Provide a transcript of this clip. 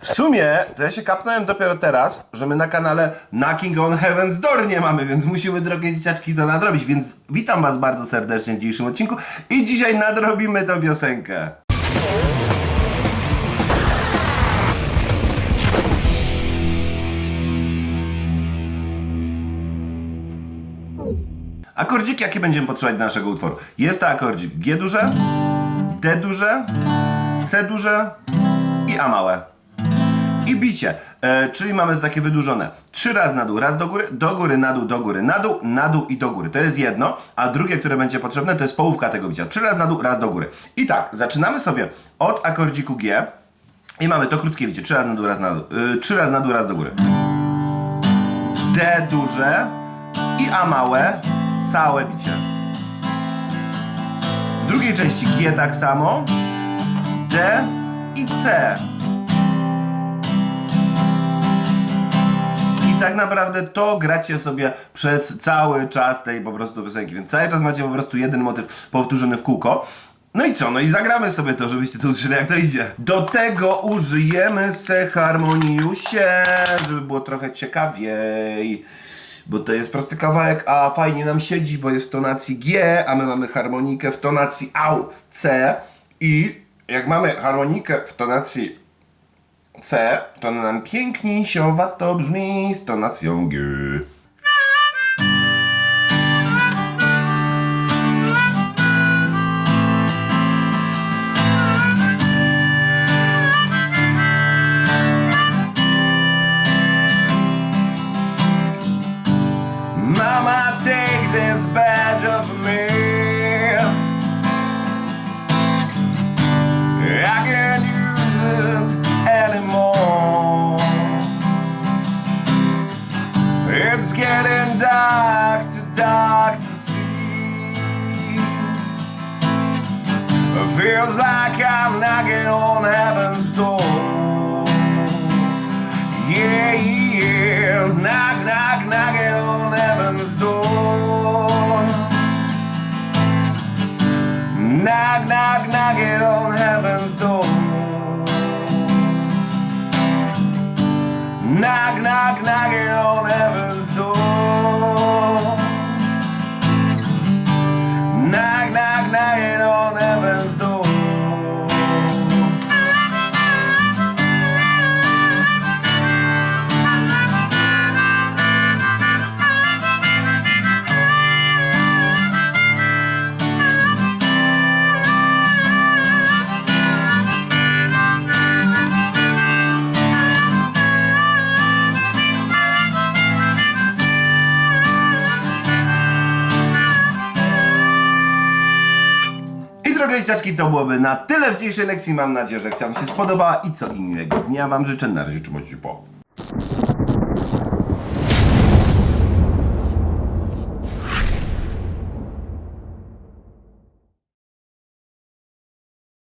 W sumie, to ja się kapnąłem dopiero teraz, że my na kanale Knocking on Heaven's Door nie mamy, więc musimy, drogie dzieciaczki, to nadrobić. Więc witam was bardzo serdecznie w dzisiejszym odcinku i dzisiaj nadrobimy tę piosenkę. Akordziki, jakie będziemy potrzebować do naszego utworu? Jest to akordzik G duże, D duże, C duże i A małe. I bicie, e, czyli mamy to takie wydłużone. Trzy razy na dół, raz do góry, do góry, na dół, do góry, na dół, na dół i do góry. To jest jedno, a drugie, które będzie potrzebne, to jest połówka tego bicia. Trzy razy na dół, raz do góry. I tak, zaczynamy sobie od akordziku G i mamy to krótkie bicie. Trzy razy na dół, raz na dół, y, trzy razy na dół, raz do góry. D duże i A małe, całe bicie. W drugiej części G tak samo, D i C. tak naprawdę to gracie sobie przez cały czas tej po prostu piosenki, więc cały czas macie po prostu jeden motyw powtórzony w kółko. No i co? No i zagramy sobie to, żebyście to usłyszeli jak to idzie. Do tego użyjemy se harmoniusie, żeby było trochę ciekawiej. Bo to jest prosty kawałek, a fajnie nam siedzi, bo jest w tonacji G, a my mamy harmonikę w tonacji AU C. I jak mamy harmonikę w tonacji C, to nam pięknie to brzmi z tonacją G. It's getting dark, to dark to see. It feels like I'm knocking on heaven's door. Yeah, yeah, knock, knock, knocking on heaven's door. Knock, knock, knocking on heaven's door. Knock, knock, knocking drogie dzieciaczki, to byłoby na tyle w dzisiejszej lekcji. Mam nadzieję, że lekcja Wam się spodobała i co innego dnia Wam życzę. Na razie, trzymajcie się, po.